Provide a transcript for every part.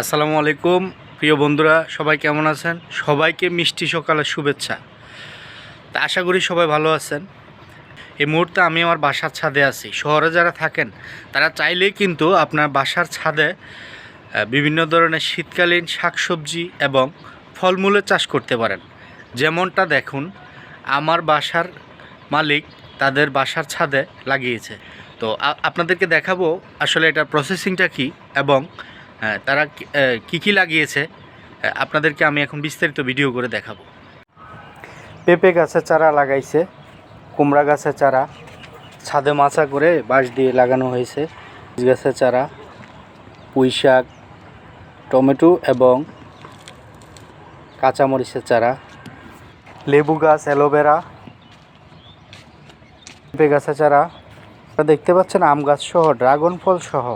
আসসালামু আলাইকুম, প্রিয় বন্ধুরা, সবাই কেমন আছেন? সবাইকে মিষ্টি সকালের শুভেচ্ছা। তা আশা করি সবাই ভালো আছেন। এই মুহূর্তে আমি আমার বাসার ছাদে আছি। শহরে যারা থাকেন, তারা চাইলেই কিন্তু আপনার বাসার ছাদে বিভিন্ন ধরনের শীতকালীন শাকসবজি এবং ফলমূলের চাষ করতে পারেন। যেমনটা দেখুন, আমার বাসার মালিক তাদের বাসার ছাদে লাগিয়েছে। তো আপনাদেরকে দেখাবো আসলে এটার প্রসেসিংটা কি এবং আহ, তারা কি কি লাগিয়েছে? আপনাদেরকে আমি এখন বিস্তারিত ভিডিও করে দেখাবো। পেঁপে গাছের চারা লাগাইছে কুমড়া গাছের চারা ছাদে মাছা করে বাঁশ দিয়ে লাগানো হয়েছে। গাছের চারা পুঁই শাক টমেটো এবং কাঁচামরিচের চারা। লেবু গাছ অ্যালোভেরা পেঁপে গাছের চারা। দেখতে পাচ্ছেন আম গাছ সহ ড্রাগন ফল সহ।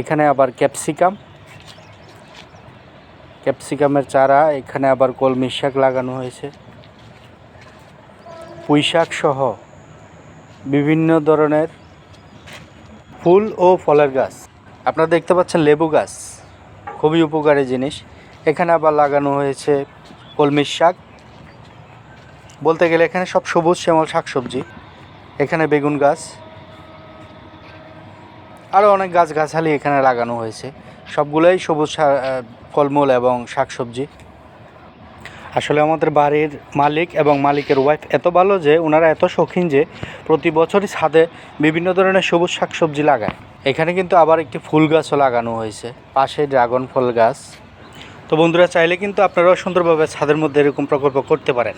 এখানে আবার ক্যাপসিকাম। ক্যাপসিকামের চারা, এখানে আবার কলমি শাক লাগানো হয়েছে। পুঁই শাক সহ বিভিন্ন ধরনের ফুল ও ফলের গাছ। আপনারা দেখতে পাচ্ছেন লেবু গাছ, খুবই উপকারী জিনিস। এখানে আবার লাগানো হয়েছে কলমির শাক। বলতে গেলে এখানে সব সবুজ শ্যামল শাকসবজি। এখানে বেগুন গাছ। আরও অনেক গাছগাছালি এখানে লাগানো হয়েছে। সবগুলোই সবুজ ফলমূল এবং শাকসবজি। আসলে আমাদের বাড়ির মালিক এবং মালিকের ওয়াইফ এত ভালো যে ওনারা এত শৌখিন যে প্রতি বছরই ছাদে বিভিন্ন ধরনের সবুজ শাকসবজি লাগায়। এখানে কিন্তু আবার একটি ফুল গাছও লাগানো হয়েছে। পাশে ড্রাগন ফল গাছ। তো বন্ধুরা, চাইলে কিন্তু আপনারাও সুন্দরভাবে ছাদের মধ্যে এরকম প্রকল্প করতে পারেন।